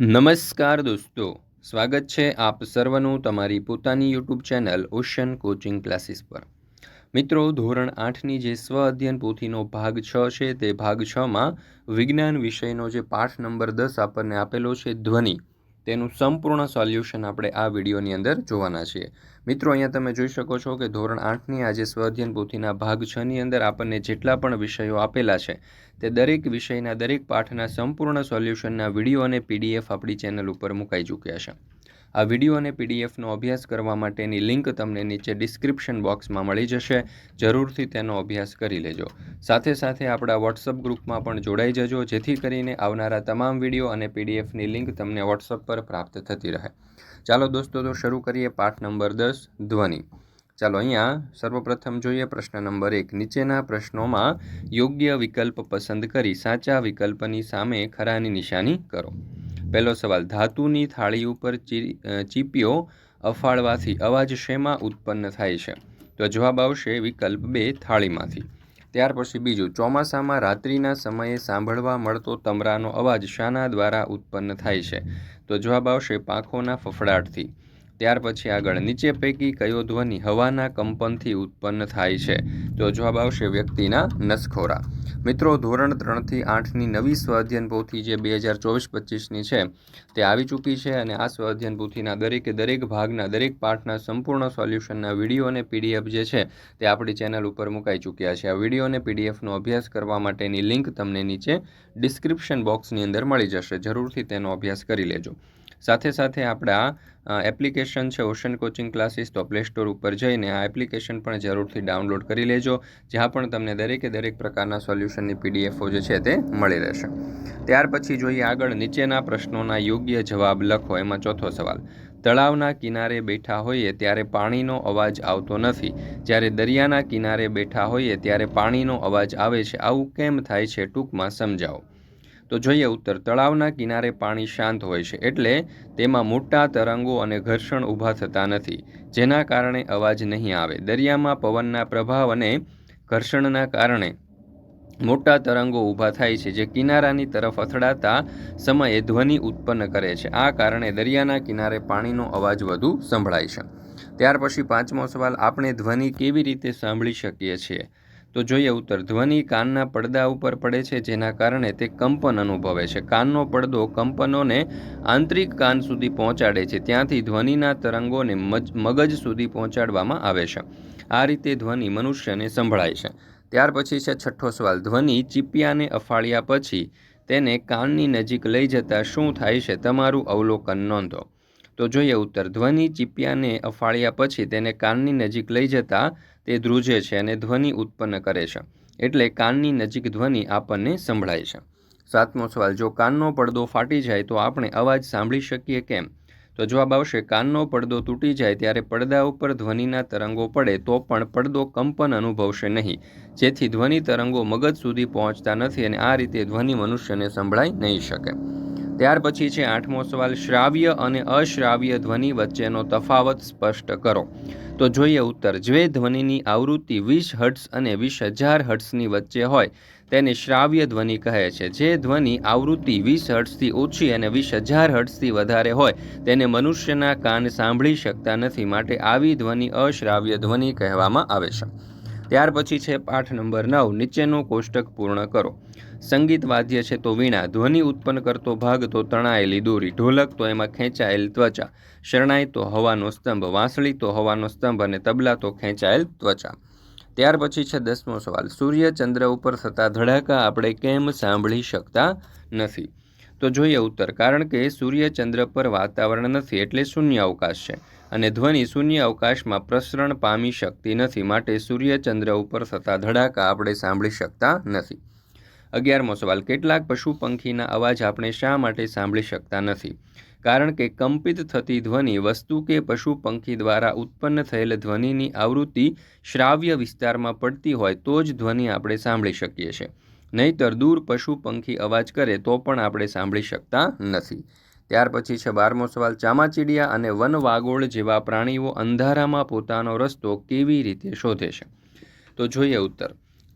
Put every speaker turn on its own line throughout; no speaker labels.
નમસ્કાર દોસ્તો, સ્વાગત છે આપ સર્વનું તમારી પોતાની YouTube channel Ocean coaching classes પર. મિત્રો, ધોરણ આઠની જે સ્વ અધ્યયન પોથીનો ભાગ છ છે, તે ભાગ છમાં વિજ્ઞાન વિષયનો જે પાઠ નંબર દસ આપણને આપેલો છે ધ્વનિ. તેનું સંપૂર્ણ સોલ્યુશન આપણે આ વિડીયોની અંદર જોવાના છીએ. મિત્રો, અહીંયા તમે જોઈ શકો છો કે ધોરણ આઠની આજે સ્વઅધ્યયન પોથીના ભાગ છની અંદર આપણને જેટલા પણ વિષયો આપેલા છે, તે દરેક વિષયના દરેક પાઠના સંપૂર્ણ સોલ્યુશનના વીડિયો અને પીડીએફ આપણી ચેનલ ઉપર મુકાઈ ચૂક્યા છે. આ વીડિયો અને પીડીએફનો અભ્યાસ કરવા માટેની લિંક તમને નીચે ડિસ્ક્રિપ્શન બોક્સમાં મળી જશે. જરૂરથી તેનો અભ્યાસ કરી લેજો. સાથે સાથે આપણા વોટ્સઅપ ગ્રુપમાં પણ જોડાઈ જજો, જેથી કરીને આવનારા તમામ વીડિયો અને પીડીએફની લિંક તમને વોટ્સઅપ પર પ્રાપ્ત થતી રહે. ચાલો દોસ્તો, તો શરૂ કરીએ પાઠ નંબર દસ, ધ્વનિ. ચાલો અહીંયા સર્વપ્રથમ જોઈએ પ્રશ્ન નંબર એક. નીચેના પ્રશ્નોમાં યોગ્ય વિકલ્પ પસંદ કરી સાચા વિકલ્પની સામે ખરાની નિશાની કરો. પહેલો સવાલ, ધાતુની થાળી ઉપર ચીપીઓ અફાળવાથી અવાજ શેમાં ઉત્પન્ન થાય છે? તો જવાબ આવશે વિકલ્પ બે, થાળીમાંથી. ત્યાર પછી બીજું, ચોમાસામાં રાત્રિના સમયે સાંભળવા મળતો તમરાનો અવાજ શાના દ્વારા ઉત્પન્ન થાય છે? તો જવાબ આવશે પાંખોના ફફડાટથી. ત્યાર પછી આગળ, નીચે પૈકી કયો ધ્વનિ હવાના કંપનથી ઉત્પન્ન થાય છે? તો જવાબ આવશે વ્યક્તિના નસખોરા. મિત્રો, ધોરણ ત્રણથી આઠની નવી સ્વાધ્યન પોથી જે બે હજાર ચોવીસ પચીસની છે, તે આવી ચૂકી છે અને આ સ્વાધ્યન પોથીના દરેકે દરેક ભાગના, દરેક પાઠના સંપૂર્ણ સોલ્યુશનના વીડિયો અને પીડીએફ જે છે, તે આપણી ચેનલ ઉપર મુકાઈ ચૂક્યા છે. આ વીડિયો અને પીડીએફનો અભ્યાસ કરવા માટેની લિંક તમને નીચે ડિસ્ક્રિપ્શન બોક્સની અંદર મળી જશે. જરૂરથી તેનો અભ્યાસ કરી લેજો. સાથે સાથે આપણા એપ્લિકેશન છે, ઓશન કોચિંગ ક્લાસીસ તો પ્લે સ્ટોર ઉપર જઈને આ એપ્લિકેશન પણ જરૂરથી ડાઉનલોડ કરી લેજો, જ્યાં પણ તમને દરેકે દરેક પ્રકારના સોલ્યુશનની પીડીએફઓ જે છે તે મળી રહેશે. ત્યાર પછી જોઈએ આગળ નીચેના પ્રશ્નોના યોગ્ય જવાબ લખો. એમાં ચોથો સવાલ, તળાવના કિનારે બેઠા હોઈએ ત્યારે પાણીનો અવાજ આવતો નથી. જ્યારે દરિયાના કિનારે બેઠા હોઈએ ત્યારે પાણીનો અવાજ આવે છે. આવું કેમ થાય છે ટૂંકમાં સમજાવો. તો જોઈએ ઉત્તર, તળાવના કિનારે પાણી શાંત હોય છે એટલે તેમાં મોટા તરંગો અને ઘર્ષણ ઊભા થતા નથી, જેના કારણે અવાજ નહીં આવે. દરિયામાં પવનના પ્રભાવ અને ઘર્ષણના કારણે મોટા તરંગો ઊભા થાય છે, જે કિનારાની તરફ અથડાતા સમયે ધ્વનિ ઉત્પન્ન કરે છે. આ કારણે દરિયાના કિનારે પાણીનો અવાજ વધુ સંભળાય છે. ત્યાર પછી પાંચમો સવાલ, આપણે ધ્વનિ કેવી રીતે સાંભળી શકીએ છીએ? તો જોઈએ ઉત્તર. ધ્વનિ કાનના પડદા ઉપર પડે છે, જેના કારણે તે કંપન અનુભવે છે. કાનનો પડદો કંપનોને આંતરિક કાન સુધી પહોંચાડે છે, ત્યાંથી ધ્વનિના તરંગોને મગજ સુધી પહોંચાડવામાં આવે છે. આ રીતે ધ્વનિ મનુષ્યને સંભળાય છે. ત્યાર પછી છે છઠ્ઠો સવાલ. ધ્વનિ ચીપિયાને અફાળ્યા પછી તેને કાનની નજીક લઈ જતાં શું થાય છે, તમારું અવલોકન નોંધો. તો જોઈએ ઉત્તર. ધ્વનિ ચીપિયાને અફાળ્યા પછી તેને કાનની નજીક લઈ જતાં તે ધ્રુજે છે અને ધ્વનિ ઉત્પન્ન કરે છે. એટલે કાનની નજીક ધ્વનિ આપણને સંભળાય છે. સાતમો સવાલ, જો કાનનો પડદો ફાટી જાય તો આપણે અવાજ સાંભળી શકીએ કેમ? તો જવાબ આવશે, કાનનો પડદો તૂટી જાય ત્યારે પડદા ઉપર ધ્વનિના તરંગો પડે તો પણ પડદો કંપન અનુભવશે નહીં. જેથી ધ્વનિ તરંગો મગજ સુધી પહોંચતા નથી અને આ રીતે ધ્વનિ મનુષ્યને સંભળાઈ નહીં શકે. ત્યાર પછી છે આઠમો સવાલ, શ્રાવ્ય અને અશ્રાવ્ય ધ્વનિ વચ્ચેનો તફાવત સ્પષ્ટ કરો. તો જોઈએ ઉત્તર, જે ધ્વનિની આવૃત્તિ વીસ હર્ટ્સ અને વીસ હજાર હર્ટ્સની વચ્ચે હોય, તેને શ્રાવ્ય ધ્વનિ કહે છે. જે ધ્વનિ આવૃત્તિ વીસ હર્ટ્સથી ઓછી અને વીસ હજાર હર્ટ્સથી વધારે હોય, તેને મનુષ્યના કાન સાંભળી શકતા નથી. માટે આવી ધ્વનિ અશ્રાવ્ય ધ્વનિ કહેવામાં આવે છે. ત્યાર પછી છે પાઠ નંબર નવ, નીચેનું કોષ્ટક પૂર્ણ કરો. સંગીત વાદ્ય છે તો વીણા, ધ્વનિ ઉત્પન્ન કરતો ભાગ તો તણાયેલી દોરી, ઢોલક તો એમાં ખેંચાયેલ ત્વચા, શરણાઈ તો હવાનો સ્તંભ, વાંસળી તો હવાનો સ્તંભ અને તબલા તો ખેંચાયેલ ત્વચા. ત્યાર પછી છે દસમો સવાલ, સૂર્ય ચંદ્ર ઉપર થતા ધડાકા આપણે કેમ સાંભળી શકતા નથી? તો જોઈએ ઉત્તર, કારણ કે સૂર્ય ચંદ્ર પર વાતાવરણ નથી, એટલે શૂન્ય અવકાશ છે. અને ધ્વનિ શૂન્ય અવકાશમાં પ્રસરણ પામી શકતી નથી માટે સૂર્ય ચંદ્ર ઉપર થતા ધડાકા આપણે સાંભળી શકતા નથી. અગિયારમો સવાલ, કેટલાક પશુ પંખીના અવાજ આપણે શા માટે સાંભળી શકતા નથી? કારણ કે કંપિત થતી ધ્વનિ વસ્તુ કે પશુ પંખી દ્વારા ઉત્પન્ન થયેલ ધ્વનિની આવૃત્તિ શ્રાવ્ય વિસ્તારમાં પડતી હોય તો જ ધ્વનિ આપણે સાંભળી શકીએ છીએ. નહીતર દૂર પશુ પંખી અવાજ કરે તો પણ આપણે સાંભળી શકતા નથી. ત્યાર પછી છે બારમો સવાલ, ચામાચીડિયા અને વનવાગોળ જેવા પ્રાણીઓ અંધારામાં પોતાનો રસ્તો કેવી રીતે શોધે છે? તો જોઈએ ઉત્તર.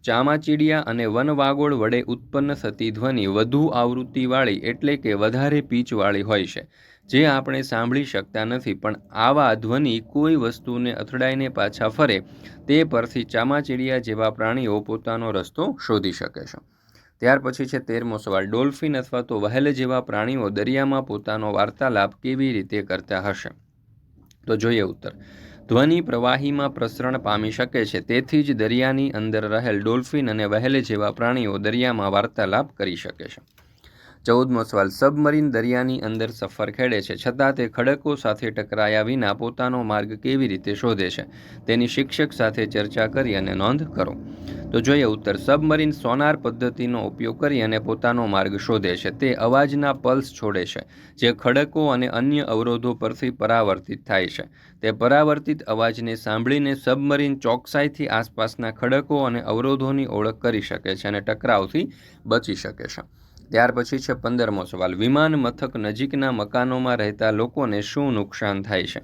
ચામાચીડિયા અને વનવાગોળ વડે ઉત્પન્ન થતી ધ્વનિ વધુ આવૃત્તિવાળી એટલે કે વધારે પીચવાળી હોય છે. જે આપણે સાંભળી શકતા નથી, પણ આવા ધ્વનિ કોઈ વસ્તુને અથડાઈને પાછા ફરે તે પરથી ચામાચીડિયા જેવા પ્રાણીઓ પોતાનો રસ્તો શોધી શકે છે. ત્યાર પછી છે તેરમો સવાલ. ડોલ્ફિન અથવા તો વહેલ જેવા પ્રાણીઓ દરિયામાં પોતાનો વાર્તાલાપ કેવી રીતે કરતા હશે? તો જોઈએ ઉત્તર. ધ્વનિ પ્રવાહીમાં પ્રસરણ પામી શકે છે. તેથી જ દરિયાની અંદર રહેલ ડોલ્ફિન અને વહેલે જેવા પ્રાણીઓ દરિયામાં વાર્તાલાપ કરી શકે છે. ચૌદમો સવાલ સબમરીન દરિયાની અંદર સફર ખેડે છે. છતાં તે ખડકો સાથે ટકરાયા વિના પોતાનો માર્ગ કેવી રીતે શોધે છે, તેની શિક્ષક સાથે ચર્ચા કરી અને નોંધ કરો. તો જોઈએ ઉત્તર. સબમરીન સોનાર પદ્ધતિનો ઉપયોગ કરી અને પોતાનો માર્ગ શોધે છે. તે અવાજના પલ્સ છોડે છે, જે ખડકો અને અન્ય અવરોધો પરથી પરાવર્તિત થાય છે. તે પરાવર્તિત અવાજને સાંભળીને સબમરીન ચોકસાઈથી આસપાસના ખડકો અને અવરોધોની ઓળખ કરી શકે છે અને ટકરાવથી બચી શકે છે. ત્યાર પછી છે પંદરમો સવાલ. વિમાન મથક નજીકના મકાનોમાં રહેતા લોકોને શું નુકસાન થાય છે?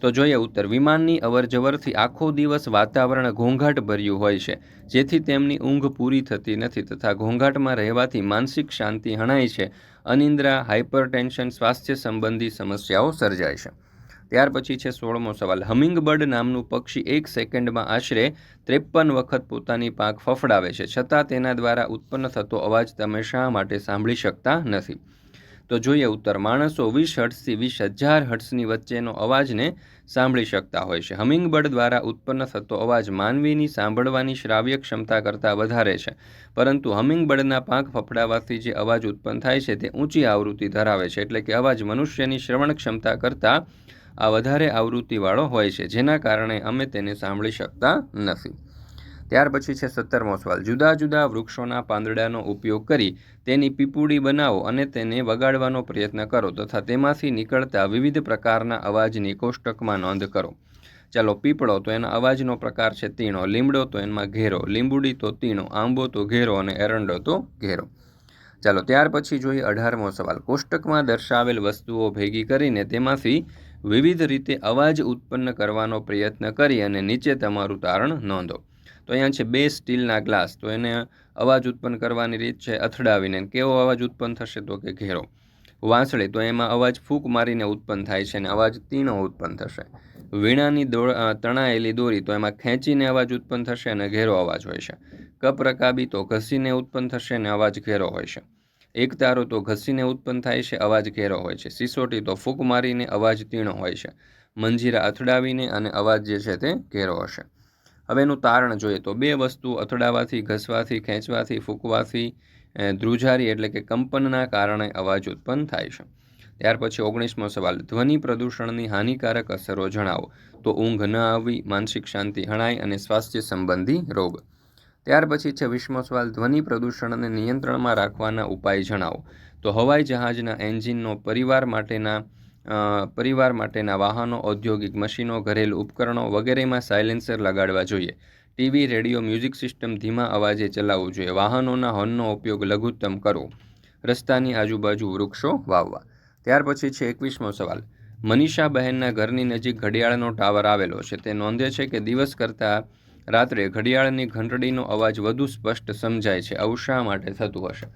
તો જોઈએ ઉત્તર. વિમાનની અવરજવરથી આખો દિવસ વાતાવરણ ઘોંઘાટ ભર્યું હોય છે, જેથી તેમની ઊંઘ પૂરી થતી નથી તથા ઘોંઘાટમાં રહેવાથી માનસિક શાંતિ હણાય છે, અનિંદ્રા હાઇપરટેન્શન સ્વાસ્થ્ય સંબંધી સમસ્યાઓ સર્જાય છે. ત્યાર પછી છે સોળમો સવાલ. હમિંગબર્ડ નામનું પક્ષી એક સેકન્ડમાં આશરે ત્રેપન વખત પોતાની પાંખ ફફડાવે છે. છતાં તેના દ્વારા ઉત્પન્ન થતો અવાજ તમે શા માટે સાંભળી શકતા નથી? તો જોઈએ ઉત્તર. માણસો વીસ હર્ટ્સથી વીસ હજાર હર્ટ્સની વચ્ચેનો અવાજને સાંભળી શકતા હોય છે. હમિંગબર્ડ દ્વારા ઉત્પન્ન થતો અવાજ માનવીની સાંભળવાની શ્રાવ્ય ક્ષમતા કરતાં વધારે છે. પરંતુ હમિંગબર્ડના પાંખ ફફડાવાથી જે અવાજ ઉત્પન્ન થાય છે તે ઊંચી આવૃત્તિ ધરાવે છે. એટલે કે અવાજ મનુષ્યની શ્રવણ ક્ષમતા કરતાં આ વધારે આવૃત્તિવાળો હોય છે, જેના કારણે અમે તેને સાંભળી શકતા નથી. ત્યાર પછી છે સત્તરમો સવાલ. જુદા જુદા વૃક્ષોના પાંદડાનો ઉપયોગ કરી તેની પીપુડી બનાવો અને તેને વગાડવાનો પ્રયત્ન કરો તથા તેમાંથી નીકળતા વિવિધ પ્રકારના અવાજની કોષ્ટકમાં નોંધ કરો. ચાલો, પીપળો તો એના અવાજનો પ્રકાર છે તીણો, લીમડો તો એમાં ઘેરો, લીંબુડી તો તીણો, આંબો તો ઘેરો અને એરંડો તો ઘેરો. ચાલો, ત્યાર પછી જોઈએ અઢારમો સવાલ. કોષ્ટકમાં દર્શાવેલ વસ્તુઓ ભેગી કરીને તેમાંથી વિવિધ રીતે અવાજ ઉત્પન્ન કરવાનો પ્રયત્ન કરી અને નીચે તમારું તારણ નોંધો. તો અહીંયા છે બે સ્ટીલના ગ્લાસ. તો એને અવાજ ઉત્પન્ન કરવાની રીત છે અથડાવીને. કેવો અવાજ ઉત્પન્ન થશે તો કે ઘેરો. વાંસળી. તો એમાં અવાજ ફૂંક મારીને ઉત્પન્ન થાય છે અને અવાજ તીણો ઉત્પન્ન થશે. વીણાની તણાયેલી દોરી. તો એમાં ખેંચીને અવાજ ઉત્પન્ન થશે અને ઘેરો અવાજ હોય છે. કપ રકાબી તો ઘસીને ઉત્પન્ન થશે અને અવાજ ઘેરો હોય છે. એક તારો તો ઘસીને ઉત્પન્ન થાય છે, અવાજ ઘેરો હોય છે. સિસોટી તો ફૂંક મારીને અવાજ તીણો હોય છે. મંજીરા અથડાવીને અને અવાજ જે છે તે ઘેરો હશે. હવે એનું તારણ જોઈએ તો બે વસ્તુ અથડાવાથી, ઘસવાથી, ખેંચવાથી, ફૂંકવાથી ધ્રુજારી એટલે કે કંપનના કારણે અવાજ ઉત્પન્ન થાય છે. ત્યાર પછી ઓગણીસમો સવાલ, ધ્વનિ પ્રદૂષણની હાનિકારક અસરો જણાવો. તો ઊંઘ ન આવવી, માનસિક શાંતિ હણાય અને સ્વાસ્થ્ય સંબંધી રોગ. ત્યાર પછી છે વીસમો સવાલ ધ્વનિ પ્રદૂષણને નિયંત્રણમાં રાખવાના ઉપાય જણાવો. તો હવાઈ જહાજના એન્જિનનો પરિવાર માટેના પરિવાર માટેના વાહનો, ઔદ્યોગિક મશીનો, ઘરેલું ઉપકરણો વગેરેમાં સાયલેન્સર લગાડવા જોઈએ. ટીવી, રેડિયો, મ્યુઝિક સિસ્ટમ ધીમા અવાજે ચલાવવું જોઈએ. વાહનોના હોર્નનો ઉપયોગ લઘુત્તમ કરવો. રસ્તાની આજુબાજુ વૃક્ષો વાવવા. ત્યાર પછી છે એકવીસમો સવાલ. મનીષા બહેનના ઘરની નજીક ઘડિયાળનો ટાવર આવેલો છે. તે નોંધે છે કે દિવસ કરતાં રાત્રે ઘડિયાળની ઘંટડીનો અવાજ વધુ સ્પષ્ટ સમજાય છે. આવું શા માટે થતું હશે?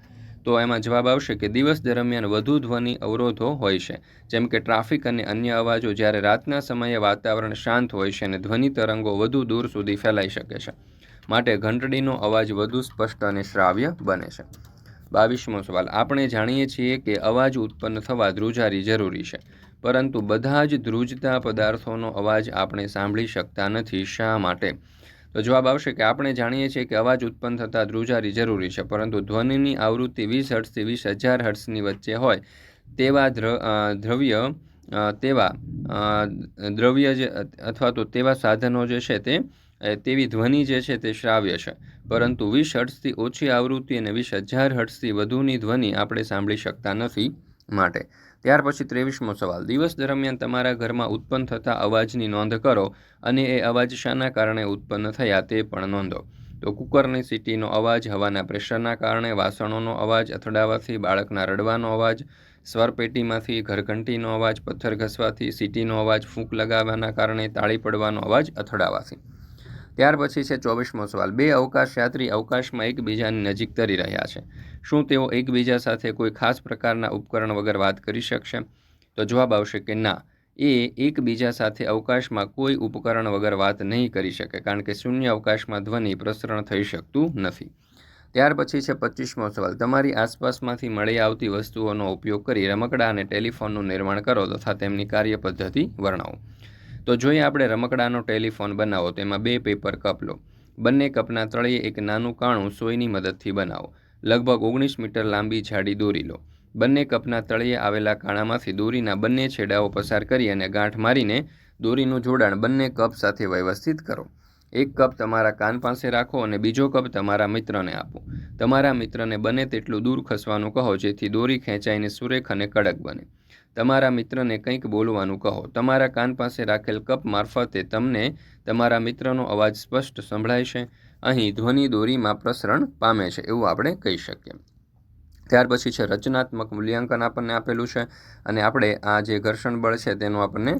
તો એમાં જવાબ આવશે કે દિવસ દરમિયાન વધુ ધ્વનિ અવરોધો હોય છે. જેમ કે ટ્રાફિક અને અન્ય અવાજો જ્યારે રાતના સમયે વાતાવરણ શાંત હોય છે અને ધ્વનિ તરંગો વધુ દૂર સુધી ફેલાઈ શકે છે. માટે ઘંટડીનો અવાજ વધુ સ્પષ્ટ અને શ્રાવ્ય બને છે. બાવીસમો સવાલ. આપણે જાણીએ છીએ કે અવાજ ઉત્પન્ન થવા ધ્રુજારી જરૂરી છે. પરંતુ બધા જ ધ્રુજતા પદાર્થોનો અવાજ આપણે સાંભળી શકતા નથી. શા માટે? તો જવાબ આવશે કે આપણે જાણીએ છીએ કે અવાજ ઉત્પન્ન થતાં ધ્રુજારી જરૂરી છે, પરંતુ ધ્વનિની આવૃત્તિ વીસ હર્ટ્સથી વીસ હજાર હર્ટ્સની વચ્ચે હોય તેવા દ્રવ્ય તેવા દ્રવ્ય જે, અથવા તો તેવા સાધનો જે છે તે તેવી ધ્વનિ જે છે તે શ્રાવ્ય છે. પરંતુ વીસ હર્ટ્સથી ઓછી આવૃત્તિ અને વીસ હજાર હર્ટ્સથી વધુની ધ્વનિ આપણે સાંભળી શકતા નથી. માટે. ત્યાર પછી ત્રેવીસમો સવાલ. દિવસ દરમિયાન તમારા ઘરમાં ઉત્પન્ન થતા અવાજની નોંધ કરો અને એ અવાજ શાના કારણે ઉત્પન્ન થયા તે પણ નોંધો. તો કુકરની સીટીનો અવાજ, હવાના પ્રેશરના કારણે વાસણોનો અવાજ, અથડાવાથી બાળકના રડવાનો અવાજ, સ્વરપેટીમાંથી ઘરઘંટીનો અવાજ, પથ્થર ઘસવાથી સીટીનો અવાજ, ફૂંક લગાવવાના કારણે તાળી પડવાનો અવાજ, અથડાવાથી. ત્યાર પછી છે ચોવીસમો સવાલ. બે અવકાશ યાત્રી અવકાશમાં એકબીજાની નજીક તરી રહ્યા છે. શું તેઓ એકબીજા સાથે કોઈ ખાસ પ્રકારના ઉપકરણ વગર વાત કરી શકશે? તો જવાબ આવશે કે ના. એ એકબીજા સાથે અવકાશમાં કોઈ ઉપકરણ વગર વાત નહીં કરી શકે, કારણ કે શૂન્ય અવકાશમાં ધ્વનિ પ્રસરણ થઈ શકતું નથી. ત્યાર પછી છે પચીસમો સવાલ. તમારી આસપાસમાંથી મળી આવતી વસ્તુઓનો ઉપયોગ કરી રમકડા અને ટેલિફોનનું નિર્માણ કરો તથા તેમની કાર્ય પદ્ધતિ વર્ણવો. તો જોઈએ આપણે રમકડાનો ટેલિફોન બનાવો તેમાં બે પેપર કપ લો. બંને કપના તળિયે એક નાનું કાણું સોયની મદદથી બનાવો. લગભગ ઓગણીસ મીટર લાંબી જાડી દોરી લો. બંને કપના તળિયે આવેલા કાણામાંથી દોરીના બંને છેડાઓ પસાર કરી અને ગાંઠ મારીને દોરીનું જોડાણ બંને કપ સાથે વ્યવસ્થિત કરો. એક કપ તમારા કાન પાસે રાખો અને બીજો કપ તમારા મિત્રને આપો. તમારા મિત્રને બને તેટલું દૂર ખસવાનું કહો, જેથી દોરી ખેંચાઈને સુરેખ અને કડક બને. તમારા મિત્રને કંઈક બોલવાનું કહો. તમારા કાન પાસે રાખેલ કપ મારફતે તમને તમારા મિત્રનો અવાજ સ્પષ્ટ સંભળાય છે. અહીં ધ્વનિ દોરીમાં પ્રસરણ પામે છે એવું આપણે કહી શકીએ. ત્યાર પછી છે રચનાત્મક મૂલ્યાંકન આપણને આપેલું છે અને આપણે આ જે ઘર્ષણ બળ છે તેનો આપણને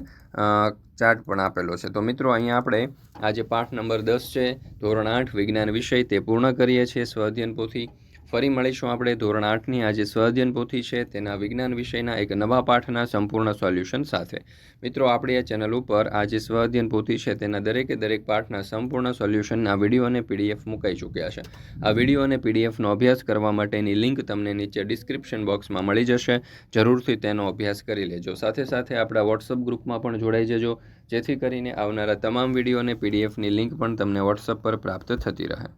ચાર્ટ પણ આપેલો છે. તો મિત્રો અહીંયા આપણે આ જે પાઠ નંબર દસ છે, ધોરણ આઠ, વિજ્ઞાન વિષય તે પૂર્ણ કરીએ છીએ સ્વાધ્યન પોથી. ફરી મળીશું આપણે. ધોરણ આઠની આ જે સ્વાધ્યન પોથી છે. તેના વિજ્ઞાન વિષયના એક નવા પાઠના સંપૂર્ણ સોલ્યુશન સાથે. મિત્રો, આપણી આ ચેનલ ઉપર આ જે સ્વાધ્યન પોથી છે. તેના દરેકે દરેક પાઠના સંપૂર્ણ સોલ્યુશનના વીડિયો અને પીડીએફ મુકાઈ ચૂક્યા છે. આ વીડિયો અને પીડીએફનો અભ્યાસ કરવા માટેની લિંક તમને નીચે ડિસ્ક્રિપ્શન બોક્સમાં મળી જશે. જરૂરથી તેનો અભ્યાસ કરી લેજો. સાથે સાથે આપણા વોટ્સઅપ ગ્રુપમાં પણ જોડાઈ જજો. જેથી કરીને આવનારા તમામ વીડિયો અને પીડીએફની લિંક પણ તમને વોટ્સઅપ પર પ્રાપ્ત થતી રહે.